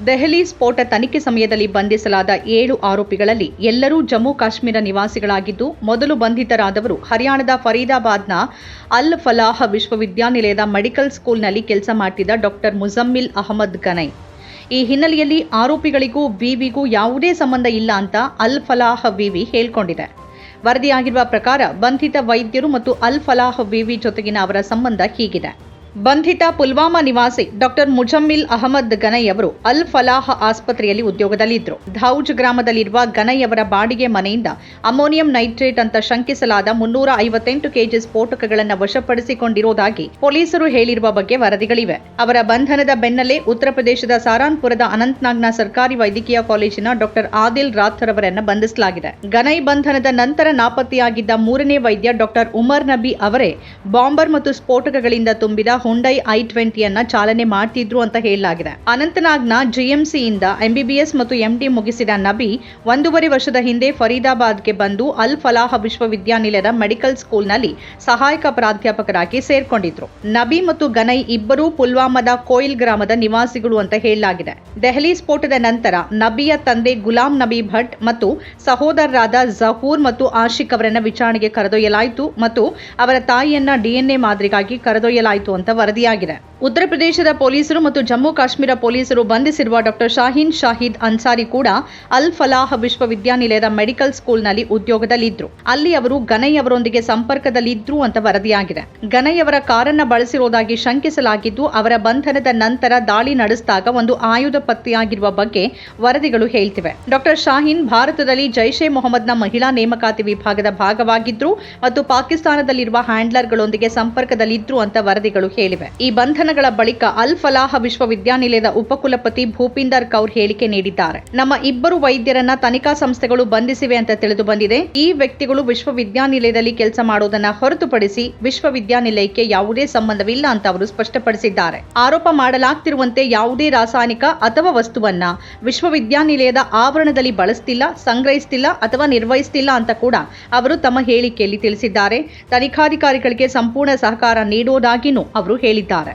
ದೆಹಲಿ ಸ್ಫೋಟ ತನಿಖೆ ಸಮಯದಲ್ಲಿ ಬಂಧಿಸಲಾದ ಏಳು ಆರೋಪಿಗಳಲ್ಲಿ ಎಲ್ಲರೂ ಜಮ್ಮು ಕಾಶ್ಮೀರ ನಿವಾಸಿಗಳಾಗಿದ್ದು, ಮೊದಲು ಬಂಧಿತರಾದವರು ಹರಿಯಾಣದ ಫರೀದಾಬಾದ್ನ ಅಲ್ ಫಲಾಹ್ ವಿಶ್ವವಿದ್ಯಾನಿಲಯದ ಮೆಡಿಕಲ್ ಸ್ಕೂಲ್ನಲ್ಲಿ ಕೆಲಸ ಮಾಡ್ತಿದ್ದ ಡಾಕ್ಟರ್ ಮುಜಮ್ಮಿಲ್ ಅಹಮದ್ ಗನೈ. ಈ ಹಿನ್ನೆಲೆಯಲ್ಲಿ ಆರೋಪಿಗಳಿಗೂ ವಿವಿಗೂ ಯಾವುದೇ ಸಂಬಂಧ ಇಲ್ಲ ಅಂತ ಅಲ್ ಫಲಾಹ್ ವಿವಿ ಹೇಳ್ಕೊಂಡಿದೆ. ವರದಿಯಾಗಿರುವ ಪ್ರಕಾರ ಬಂಧಿತ ವೈದ್ಯರು ಮತ್ತು ಅಲ್ ಫಲಾಹ್ ವಿವಿ ಜೊತೆಗಿನ ಅವರ ಸಂಬಂಧ ಹೀಗಿದೆ. ಬಂಧಿತ ಪುಲ್ವಾಮಾ ನಿವಾಸಿ ಡಾಕ್ಟರ್ ಮುಜಮ್ಮಿಲ್ ಅಹಮದ್ ಗನೈ ಅವರು ಅಲ್ ಫಲಾಹ್ ಆಸ್ಪತ್ರೆಯಲ್ಲಿ ಉದ್ಯೋಗದಲ್ಲಿದ್ದರು ಧೌಜ್ ಗ್ರಾಮದಲ್ಲಿರುವ ಗನೈ ಅವರ ಬಾಡಿಗೆ ಮನೆಯಿಂದ ಅಮೋನಿಯಂ ನೈಟ್ರೇಟ್ ಅಂತ ಶಂಕಿಸಲಾದ ಮುನ್ನೂರ ಐವತ್ತೆಂಟು ಕೆಜಿ ಸ್ಫೋಟಕಗಳನ್ನು ವಶಪಡಿಸಿಕೊಂಡಿರುವುದಾಗಿ ಪೊಲೀಸರು ಹೇಳಿರುವ ಬಗ್ಗೆ ವರದಿಗಳಿವೆ. ಅವರ ಬಂಧನದ ಬೆನ್ನಲ್ಲೇ ಉತ್ತರ ಪ್ರದೇಶದ ಸಾರಾನ್ಪುರದ ಅನಂತ್ನಾಗ್ನ ಸರ್ಕಾರಿ ವೈದ್ಯಕೀಯ ಕಾಲೇಜಿನ ಡಾಕ್ಟರ್ ಆದಿಲ್ ರಾಥರ್ ಅವರನ್ನು ಬಂಧಿಸಲಾಗಿದೆ. ಗನೈ ಬಂಧನದ ನಂತರ ನಾಪತ್ತೆಯಾಗಿದ್ದ ಮೂರನೇ ವೈದ್ಯ ಡಾಕ್ಟರ್ ಉಮರ್ ನಬಿ ಅವರೇ ಬಾಂಬರ್ ಮತ್ತು ಸ್ಫೋಟಕಗಳಿಂದ ತುಂಬಿದ ಹುಂಡೈ ಐ ಟ್ವೆಂಟಿಯನ್ನ ಚಾಲನೆ ಮಾಡ್ತಿದ್ರು ಅಂತ ಹೇಳಲಾಗಿದೆ. ಅನಂತನಾಗ್ನ ಜಿಎಂಸಿಯಿಂದ ಎಂಬಿಬಿಎಸ್ ಮತ್ತು ಎಂಡಿ ಮುಗಿಸಿದ ನಬಿ ಒಂದೂವರೆ ವರ್ಷದ ಹಿಂದೆ ಫರೀದಾಬಾದ್ಗೆ ಬಂದು ಅಲ್ ಫಲಾಹ ವಿಶ್ವವಿದ್ಯಾನಿಲಯದ ಮೆಡಿಕಲ್ ಸ್ಕೂಲ್ನಲ್ಲಿ ಸಹಾಯಕ ಪ್ರಾಧ್ಯಾಪಕರಾಗಿ ಸೇರ್ಕೊಂಡಿದ್ರು. ನಬಿ ಮತ್ತು ಗನೈ ಇಬ್ಬರೂ ಪುಲ್ವಾಮಾದ ಕೋಯಿಲ್ ಗ್ರಾಮದ ನಿವಾಸಿಗಳು ಅಂತ ಹೇಳಲಾಗಿದೆ. ದೆಹಲಿ ಸ್ಫೋಟದ ನಂತರ ನಬಿಯ ತಂದೆ ಗುಲಾಂ ನಬಿ ಭಟ್ ಮತ್ತು ಸಹೋದರರಾದ ಜಹೂರ್ ಮತ್ತು ಆಶಿಕ್ ಅವರನ್ನ ವಿಚಾರಣೆಗೆ ಕರೆದೊಯ್ಯಲಾಯಿತು ಮತ್ತು ಅವರ ತಾಯಿಯನ್ನ ಡಿಎನ್ಎ ಮಾದರಿಗಾಗಿ ಕರೆದೊಯ್ಯಲಾಯಿತು ಅಂತ ವರದಿಯಾಗಿದೆ ಉತ್ತರ ಪ್ರದೇಶದ ಪೊಲೀಸರು ಮತ್ತು ಜಮ್ಮು ಕಾಶ್ಮೀರ ಪೊಲೀಸರು ಬಂಧಿಸಿರುವ ಡಾಕ್ಟರ್ ಶಾಹೀನ್ ಶಾಹಿದ್ ಅನ್ಸಾರಿ ಕೂಡ ಅಲ್ ಫಲಾಹ್ ವಿಶ್ವವಿದ್ಯಾನಿಲಯದ ಮೆಡಿಕಲ್ ಸ್ಕೂಲ್ನಲ್ಲಿ ಉದ್ಯೋಗದಲ್ಲಿದ್ದರು ಅಲ್ಲಿ ಅವರು ಗನೈ ಅವರೊಂದಿಗೆ ಸಂಪರ್ಕದಲ್ಲಿದ್ದರು ಅಂತ ವರದಿಯಾಗಿದೆ. ಗನೈ ಅವರ ಕಾರನ್ನ ಬಳಸಿರುವುದಾಗಿ ಶಂಕಿಸಲಾಗಿದ್ದು ಅವರ ಬಂಧನದ ನಂತರ ದಾಳಿ ನಡೆಸಿದಾಗ ಒಂದು ಆಯುಧ ಪತ್ತೆಯಾಗಿರುವ ಬಗ್ಗೆ ವರದಿಗಳು ಹೇಳ್ತಿವೆ. ಡಾಕ್ಟರ್ ಶಾಹೀನ್ ಭಾರತದಲ್ಲಿ ಜೈಷ್ ಮೊಹಮ್ಮದ್ನ ಮಹಿಳಾ ನೇಮಕಾತಿ ವಿಭಾಗದ ಭಾಗವಾಗಿದ್ದರು ಮತ್ತು ಪಾಕಿಸ್ತಾನದಲ್ಲಿರುವ ಹ್ಯಾಂಡ್ಲರ್ಗಳೊಂದಿಗೆ ಸಂಪರ್ಕದಲ್ಲಿದ್ದರು ಅಂತ ವರದಿಗಳು ಹೇಳಿವೆ. ಈ ಬಂಧನಗಳ ಬಳಿಕ ಅಲ್ ಫಲಾಹ ವಿಶ್ವವಿದ್ಯಾನಿಲಯದ ಉಪಕುಲಪತಿ ಭೂಪಿಂದರ್ ಕೌರ್ ಹೇಳಿಕೆ ನೀಡಿದ್ದಾರೆ. ನಮ್ಮ ಇಬ್ಬರು ವೈದ್ಯರನ್ನ ತನಿಖಾ ಸಂಸ್ಥೆಗಳು ಬಂಧಿಸಿವೆ ಅಂತ ತಿಳಿದು ಬಂದಿದೆ. ಈ ವ್ಯಕ್ತಿಗಳು ವಿಶ್ವವಿದ್ಯಾನಿಲಯದಲ್ಲಿ ಕೆಲಸ ಮಾಡುವುದನ್ನ ಹೊರತುಪಡಿಸಿ ವಿಶ್ವವಿದ್ಯಾನಿಲಯಕ್ಕೆ ಯಾವುದೇ ಸಂಬಂಧವಿಲ್ಲ ಅಂತ ಅವರು ಸ್ಪಷ್ಟಪಡಿಸಿದ್ದಾರೆ. ಆರೋಪ ಮಾಡಲಾಗ್ತಿರುವಂತೆ ಯಾವುದೇ ರಾಸಾಯನಿಕ ಅಥವಾ ವಸ್ತುವನ್ನ ವಿಶ್ವವಿದ್ಯಾನಿಲಯದ ಆವರಣದಲ್ಲಿ ಬಳಸ್ತಿಲ್ಲ, ಸಂಗ್ರಹಿಸ್ತಿಲ್ಲ ಅಥವಾ ನಿರ್ವಹಿಸ್ತಿಲ್ಲ ಅಂತ ಕೂಡ ಅವರು ತಮ್ಮ ಹೇಳಿಕೆಯಲ್ಲಿ ತಿಳಿಸಿದ್ದಾರೆ. ತನಿಖಾಧಿಕಾರಿಗಳಿಗೆ ಸಂಪೂರ್ಣ ಸಹಕಾರ ನೀಡುವುದಾಗಿಯೂ ಅವರು ಹೇಳಿದ್ದಾರೆ.